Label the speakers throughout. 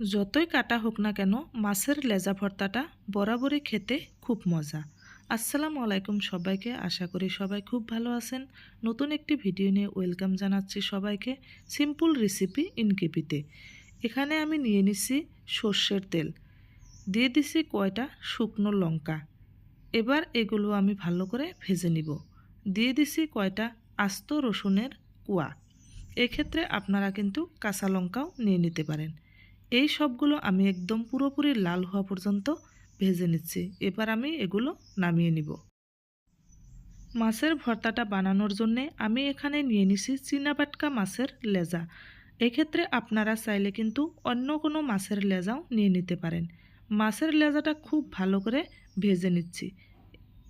Speaker 1: যতই কাটা হোক না কেন, মাছের লেজা ভর্তাটা বরাবরই খেতে খুব মজা। আসসালামু আলাইকুম সবাইকে, আশা করি সবাই খুব ভালো আছেন। নতুন একটি ভিডিও নিয়ে ওয়েলকাম জানাচ্ছি সবাইকে সিম্পল রেসিপি ইনকেপিতে। এখানে আমি নিয়ে নিছি সর্ষের তেল। দিয়ে দিছি কয়টা শুকনো লঙ্কা। এবার এগুলো আমি ভালো করে ভেজে নিব। দিয়ে দিছি কয়টা আস্ত রসুনের কুয়া। এক্ষেত্রে আপনারা কিন্তু কাঁচা লঙ্কাও নিয়ে নিতে পারেন। এই সবগুলো আমি একদম পুরোপুরি লাল হওয়া পর্যন্ত ভেজে নিচ্ছি। এবার আমি এগুলো নামিয়ে নিব। মাছের ভর্তাটা বানানোর জন্যে আমি এখানে নিয়ে নিছি চীনাবাটকা মাছের লেজা। এক্ষেত্রে আপনারা চাইলে কিন্তু অন্য কোনো মাছের লেজাও নিয়ে নিতে পারেন। মাছের লেজাটা খুব ভালো করে ভেজে নিচ্ছি।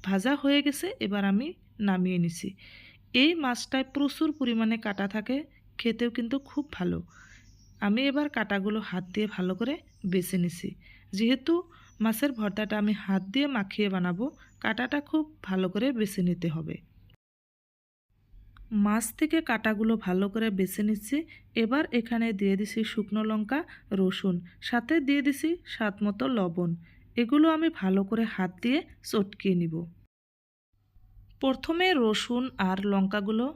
Speaker 1: ভাজা হয়ে গেছে, এবার আমি নামিয়ে নিছি। এই মাছটায় প্রচুর পরিমাণে কাটা থাকে, খেতেও কিন্তু খুব ভালো। আমি এবার কাটাগুলো হাত দিয়ে ভালো করে বেছে নিছি। যেহেতু মাছের ভর্তাটা আমি হাত দিয়ে মাখিয়ে বানাবো, কাটাটা খুব ভালো করে বেছে নিতে হবে। মাছ থেকে কাটাগুলো ভালো করে বেছে নিচ্ছি। এবার এখানে দিয়ে দিছি শুকনো লঙ্কা, রসুন, সাথে দিয়ে দিছি স্বাদ মতো লবণ। এগুলো আমি ভালো করে হাত দিয়ে চটকিয়ে নিব। প্রথমে রসুন আর লঙ্কাগুলো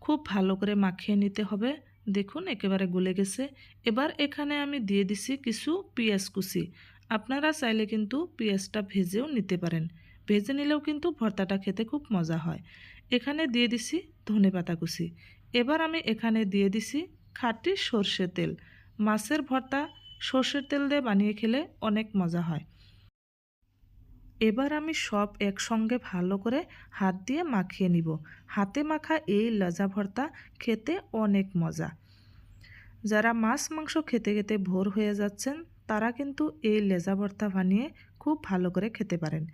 Speaker 1: খুব ভালো করে মাখিয়ে নিতে হবে। দেখুন, একেবারে গলে গেছে। এবার এখানে আমি দিয়ে দিছি কিছু পেঁয়াজ কুচি। আপনারা চাইলে কিন্তু পেঁয়াজটা ভেজেও নিতে পারেন। ভেজে নিলেও কিন্তু ভর্তাটা খেতে খুব মজা হয়। এখানে দিয়ে দিছি ধনে পাতা কুচি। এবার আমি এখানে দিয়ে দিছি খাঁটি সর্ষে তেল। মাছের ভর্তা সর্ষের তেল দিয়ে বানিয়ে খেলে অনেক মজা হয়। এবার আমি সব একসঙ্গে ভালো করে হাত দিয়ে মাখিয়ে নিব। হাতে মাখা এই লজা ভর্তা খেতে অনেক মজা। যারা মাছ মাংস খেতে খেতে ভোর হয়ে যাচ্ছেন, তারা কিন্তু এই লেজা ভর্তা বানিয়ে খুব ভালো করে খেতে পারেন।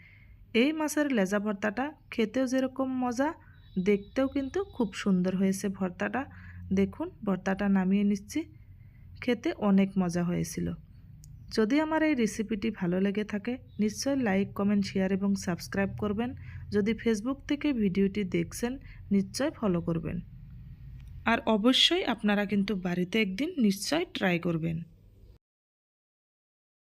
Speaker 1: এই মাছের লেজা ভর্তাটা খেতেও যেরকম মজা, দেখতেও কিন্তু খুব সুন্দর হয়েছে ভর্তাটা। দেখুন, ভর্তাটা নামিয়ে নিচ্ছি। খেতে অনেক মজা হয়েছিল। যদি আমার এই রেসিপিটি ভালো লেগে থাকে, নিশ্চয় লাইক কমেন্ট শেয়ার এবং সাবস্ক্রাইব করবেন। যদি ফেসবুক থেকে ভিডিওটি দেখছেন, নিশ্চয় ফলো করবেন। আর অবশ্যই আপনারা কিন্তু বাড়িতে একদিন নিশ্চয় ট্রাই করবেন।